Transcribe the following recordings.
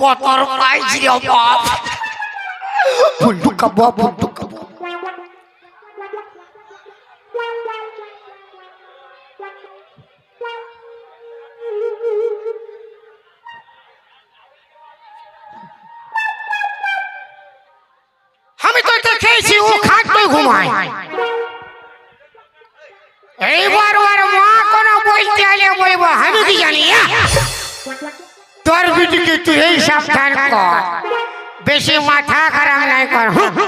বতর পাইছি রে বাপ। ফুলটু কাবো ফুলটু ঘুমায় এইবার ওর মা কোনো বলতে আলে বলব, আমি কি জানি? তোর বিটিকে তুই এই সাবধান কর বেশি মাথা খারাপ নাই কর। না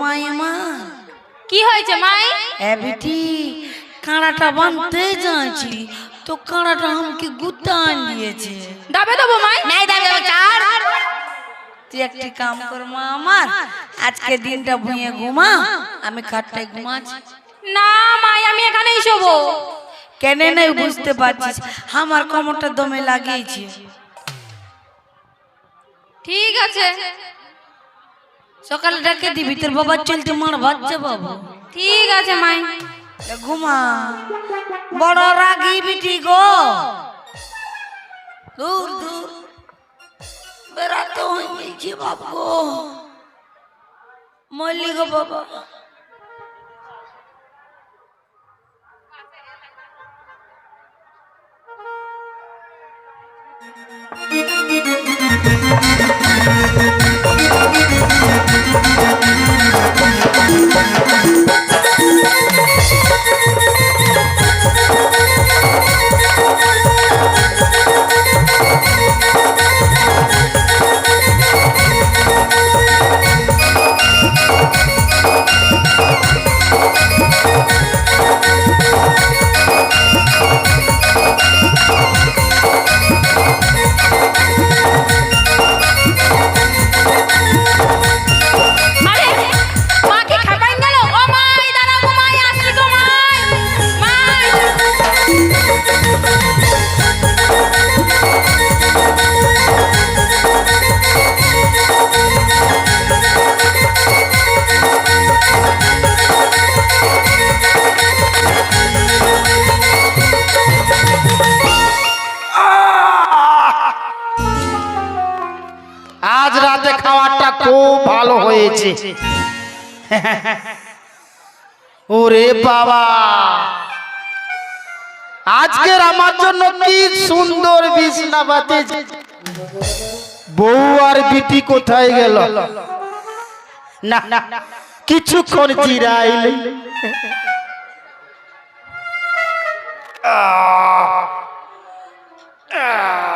মাই মা। কি হয়েছে মাই? এ বিটি কাঁড়াটা বানতে যাচ্ছি তো কাঁড়াটা আমাকে গুতা দিয়েছে দাবে দেবো মাই। নাই দাবি চার। তুই একটি কাম কর মা আমার আজকে দিনটা ভুঁয়ে ঘুমা আমি খাটটায় ঘুমাচ্ছি। না মাই আমি এখানেই শোবো। কেন নাই বুঝতে পারছিস? আমার কোমরটা দমে লাগিয়েছি। ঠিক আছে। সকালে ডাকে দিবি তোর বাবা চলতে মার বাচ্চা বাবু। ঠিক আছে মাই। ঘুমা। বড় রাগি বিটি গো। দূর দূর। বেড়াতে হয়ে গেছি বাবু গো। মল্লি গো বাবা। আরে Thank you. করেছে ওরে বাবা। আজকের আমার জন্য কি সুন্দর বিছনা বউ আর বিটি কোথায় গেল? না কিছুক্ষণ জিরাইল আহ।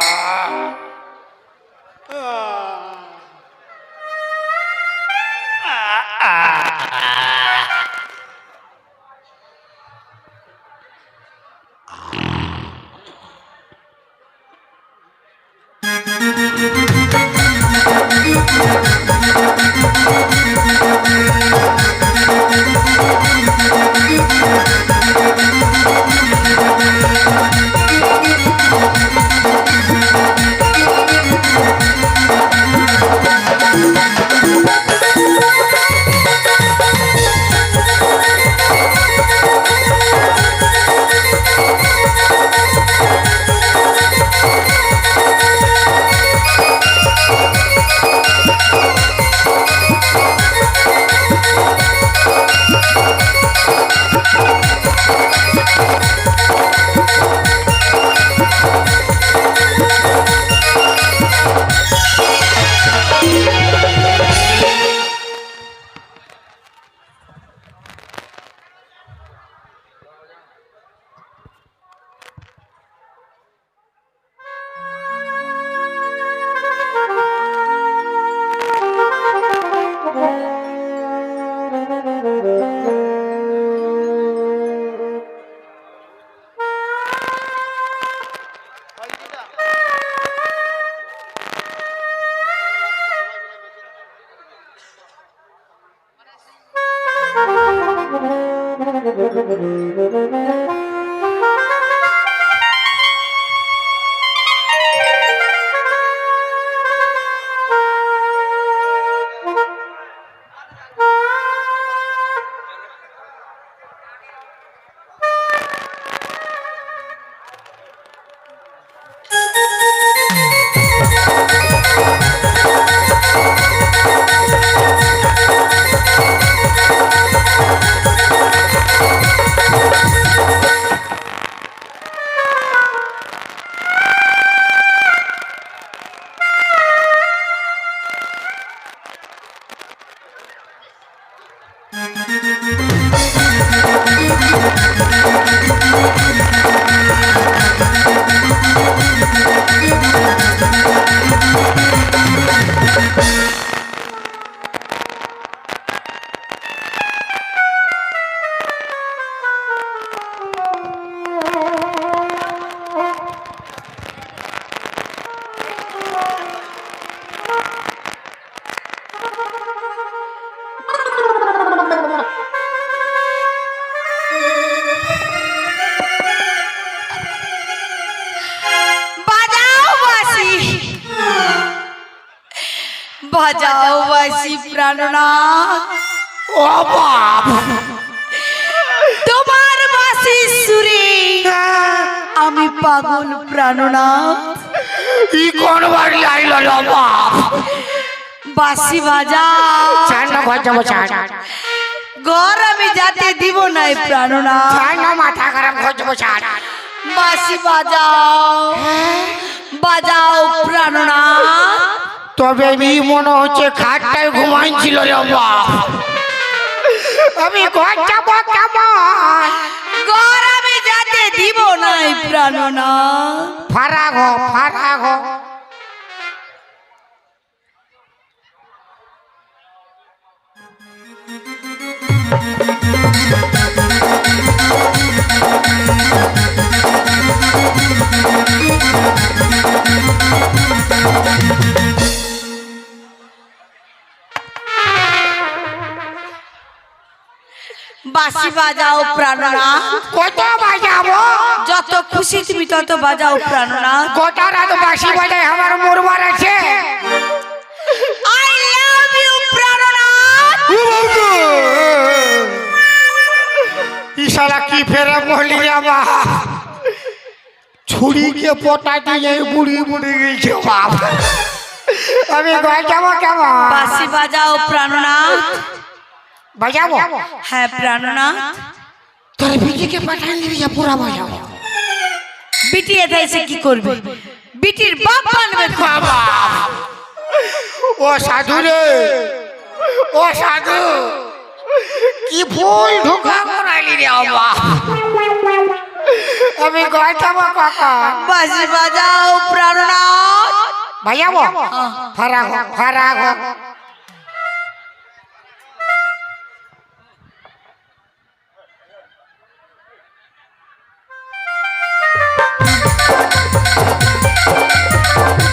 বাজাও বাসি প্রাণনাথ ও বাপ। তোমার বাসি সুরে আমি পাগল প্রাণনাথ ই কোন বাড়ি আইল বাপ? বাসি বাজাও। চার না ঘর যাব ঘর আমি যাতে দিব নাই প্রাণনাথ চার না মাথা খারাপ ঘর যাব বাসি বাজাও। বাজাও প্রাণনাথ তবে আমি মনে হচ্ছে খাটটায় ঘুমাইছিল রে বাপ আমি ঘর যাব কেমন ঘর আমি যাতে দিব নাই ফারাগ ফারাগ বাসি বাজাও প্রাণনাথ কত বাজাবো? যত খুশি তুমি তত বাজাও প্রাণনাথ গোটা রাত বাসি বাজায় আমার মরবার আছে আই লাভ ইউ প্রাণনাথ ইশারা কি ফেরে বলি বাবা ছুরিকে পটা দিয়ে বুড়ি বুড়ি গেছে বাপ। আমি ঘর যাব কেমন বাজাও প্রাণনাথ বাজাবো? হ্যাঁ প্রাণনাথ তোর বিটিকে পাঠান দিবি যা পুরা বাজাবো। বিটি এতে এসে কি করবে? বিটির বাপ বানবে বাবা। ও সাধু রে। ও সাধু। কি ভুল ঢোকা করাইলি রে বাবা। আমি যাব কাকা। বাসি বাজাও প্রাণনাথ বাজাবো? ফারাগ হ, ফারাগ হ।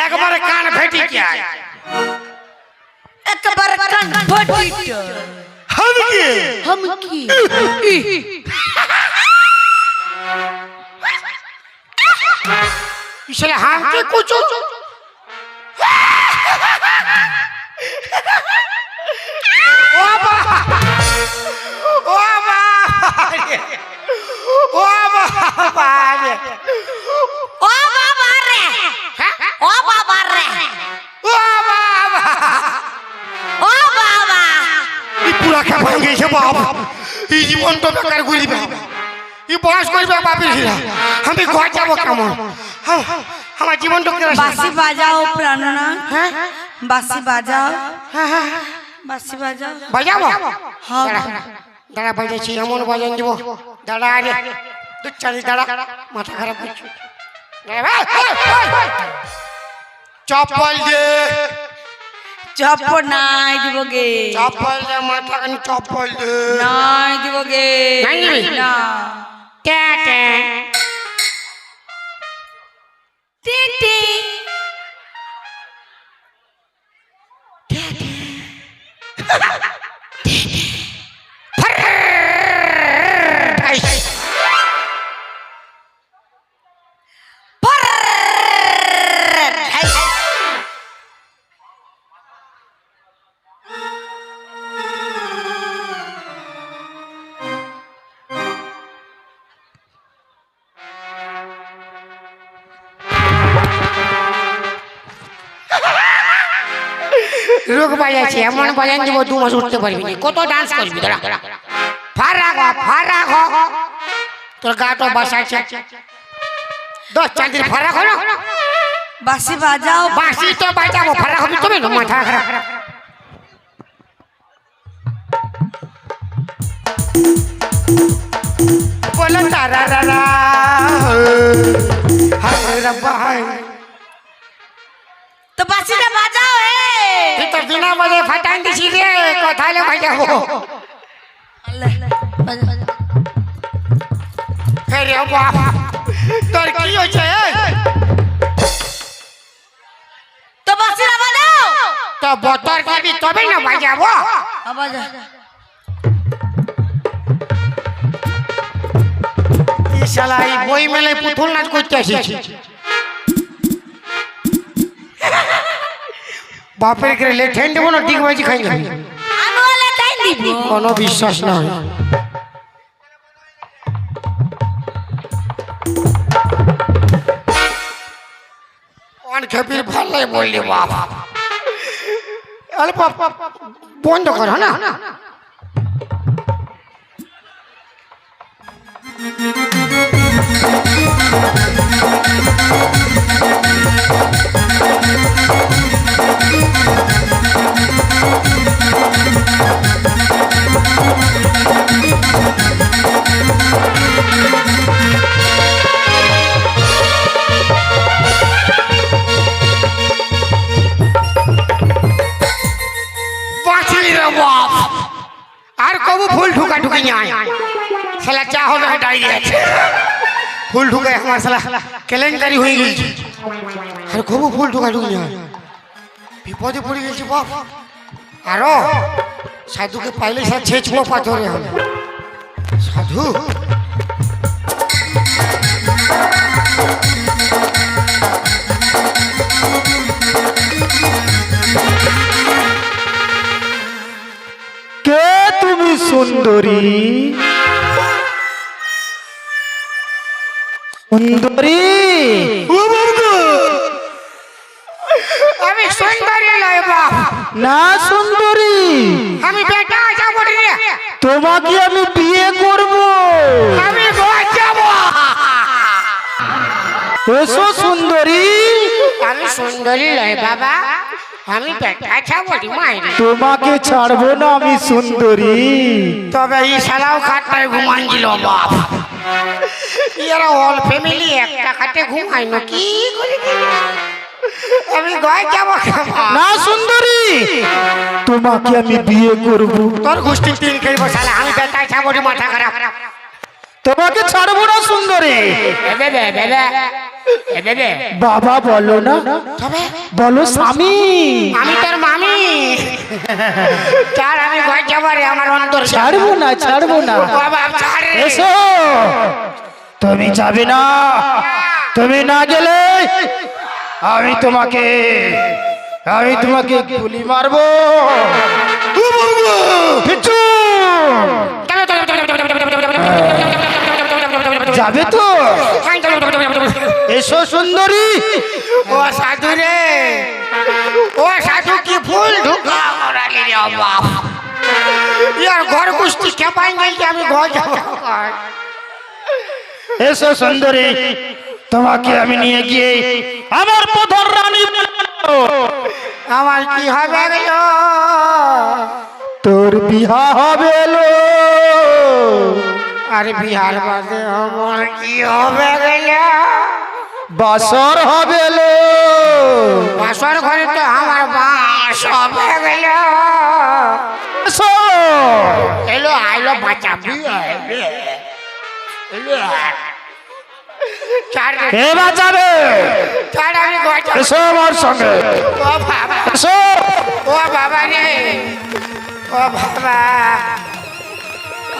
একবারে কান ফেটি কে আয় একবার কান ফটিট हम के हम की इसलिए हम के कुछ ओ बा ओ হয়ে গেছে বাপ। এই জীবন তো বেকার করিবে। ই বয়স করবে বাপের হিরা আমি ঘর যাব কেমন? আম- আমার জীবন তো কেন বাসি বাজাও প্রাণনাথ হ্যাঁ? বাসি বাজাও। হ্যাঁ হ্যাঁ বাসি বাজাও। বাজাবো হ্যাঁ। দাঁড়া বাজাচ্ছি এমন বাজান দিব। দাঁড়া রে। দু চারি দাঁড়া। মাথা খারাপ করছি। এই, এই, এই। চপ্পল দে। চপ্পল নাই দিব গে চপ্পল দে মাথা কানি চপ্পল দে। নাই দিব গে নাই দিবি? না। টে টে টিটি রোগ বাজাচ্ছে এমন বাজান দিব দু মাস উঠতে পারবি না। কত ডান্স করবি তোরা ফারা গো ফারা গো তোর গাটো বাসাচ্ছে দশ চাঁদির ফারা করো বাসি বাজাও। বাসি তো বাজাবো ফারা হবি না মাথা খারাপ। বলো তারা রারা হায় রব্বা হায় তো বাসিটা বাজাও এ বলে ফাটান দিছি রে কোথায় বাজাবো রে বাপ তোর কি হয়েছে? তো বাসিটা বাজাও তো বতর দিবি তবে না বাজাবো বাজা শালা এই বই মেলায় পুতুল নাচ করতে আসিছি বাপের করে লেঠেন দেবো না ঠিক বাজি খাই কোনো বিশ্বাস নয় খেপির ভাল্লাই বললি বাপ। বন্ধ করো না? বাঁচি রে বাপ আর কবু ফুল ঢুকা ঢুকি নাই। শালা চা হবে ডাইরি আছে। ফুল ঢুকায় আমার শালা কেলেঙ্কারি হয়ে গেছে। আর কবু ফুল ঢুকা ঢুকি নাই বিপদে পড়ে গেছি বাপ। আরও সাধুকে পাইলে সে ছেঁচবো পাথরে হবে সাধু? কে তুমি সুন্দরী? সুন্দরী। আমি সুন্দরী লয় বাপ। না সুন্দরী। আমি বেটা যাব রে। তোমাকে আমি বিয়ে করব। আমি যাব। এসো সুন্দরী। আমি সুন্দরী লয় বাবা। আমি বেটা যাব রে মাইরে তোমাকে ছাড়বো না আমি সুন্দরী। তবে এই শালাও খাটটায় ঘুমাইছিল বাপ। এরা অল ফ্যামিলি একটা খাটে ঘুমায় না কি করে আমি গয় যাব না সুন্দরী। তোমাকে আমি বিয়ে করব। তোর গোষ্ঠী তিন খেয়ে বসালে আমি বেটা যাব রে মাথা খারাপ। তোমাকে ছাড়বো না সুন্দরী। বেবে বলো না। বলো স্বামী। আমি তোর মামি। চার আমি ঘর যাব রে আমার অন্তর ছাড়বো না ছাড়বো না। বাবা ছাড়। এসো। তুমি যাবে না। তুমি না গেলে আমি তোমাকে আমি তোমাকে গুলি মারবো। পিচ্ছু! যাবে তো? এসো সুন্দরী। ও সাধু রে। ও সাধু কি ফুল ঢুকা করালি রে বাপ। ইয়ার ঘর কুস্তি খেপাই গেছি আমি ঘর যাব এসো সুন্দরী তোমাকে আমি নিয়ে গিয়ে আমার পথর রানী আমার কি হবে তোর বিহা হবে লো আরে বিহার বাদে আমার কি হবে গেল? বাসর হবে লো। বাসর ঘরে তো আমার বাস হয়ে গেল। এলো আইলো বাঁচাবি এলো চার কে বাঁচাবে চার আমি বাঁচাবো এসো আমার সঙ্গে। এসো। ও বাবা রে। ও বাবা।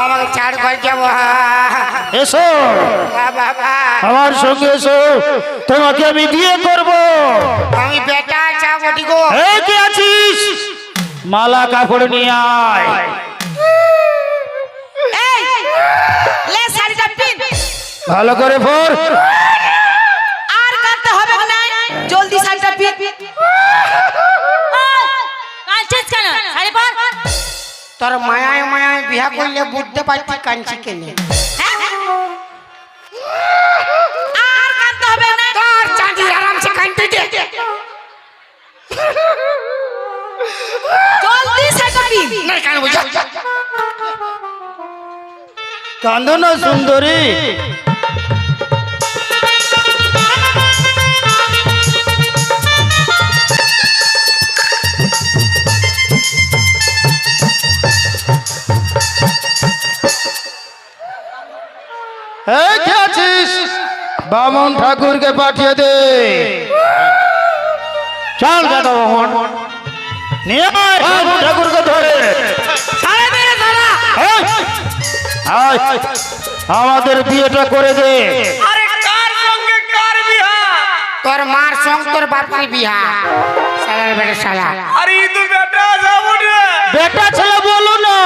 আমাকে চার ঘর যাব এসো। বাবা। আমার সঙ্গে এসো। তোমাকে আমি বিয়ে করব। আমি বেটা চাবো গো। এই কে আছিস? মালা কাপড় নিয়ে আয়। এই লে শাড়িটা পিন। ভালো করে পর। আর কাটতে হবে না। জলদি শাড়িটা পিন। কাঁদছিস কেন? শাড়ি পর। তোর মায়ায় মায়ায় বিয়া করলে বুঝতে পারছি কাঞ্চি কেনে। আর কাটতে হবে না। তোর চাঁদি আরামসে কানতে দে। জলদি শাড়িটা না কেন কান্দো না সুন্দরী। এই কে আছিস? বামন ঠাকুরকে পাঠিয়ে দে। চল দাদা বামন। নিয়ে আয় বামন ঠাকুরকে ধরে। আয়, আমাদের বিয়েটা করে দে। তোর মার সঙ্গ তোর বাপের বিয়া। সালার বেড়ে সালা। বেটা ছেলে বলো না।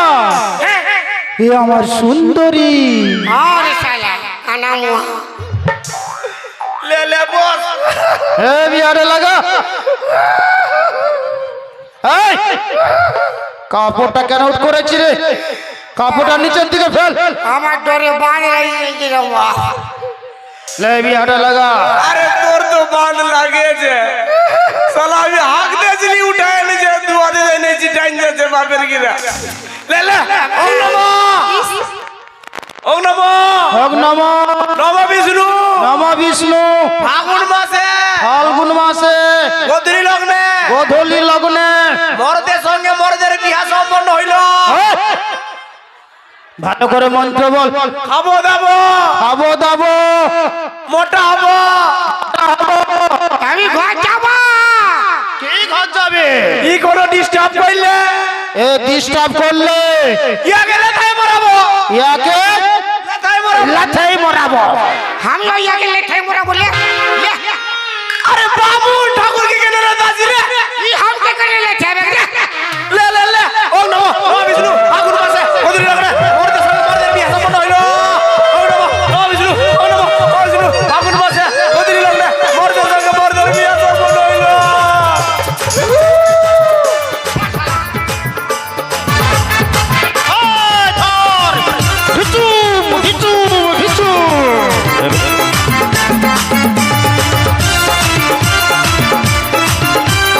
এ আমার সুন্দরী। আরে সালা কানা মুয়া এ বিয়ারে লাগা এই কাপড়টা কেন উঠ করেছি রে কাপড়টা নিচের দিকে ফেল আমার ডরে বাঁধ লাগিয়ে গেছিল লে বিয়াটা লাগা আরে তোর তো বাঁধ লাগিয়েছে সালা আমি হাঁক দিয়েছিলি উঠায় এনেছে দুয়ারে এনেছি টাইম যাচ্ছে বাপের গিরা লে লে নমঃ। বিষ্ণু। নম বিষ্ণু। ফাগুন মাসে। ফাল্গুন মাসে। গদরি লগ্নে। গোধূলি লগ্নে। মরদের সঙ্গে মরদের বিয়া সম্পন্ন হইল। ভালো করে মন্ত্র বল। খাব দাবো। খাব দাবো। মোটা হব। আমি ঘর যাব কি ঘর যাবে ই কোনো ডিস্টার্ব করলে? এ ডিস্টার্ব করলে। লেখায় মরাবো। ইয়াকে লাথাই মরাবো। আমি ওই আগে লেখে লে, আরে বাবু ঠাকুর কি কেন রে দাসি রে? ই হামকে করে লেখে রে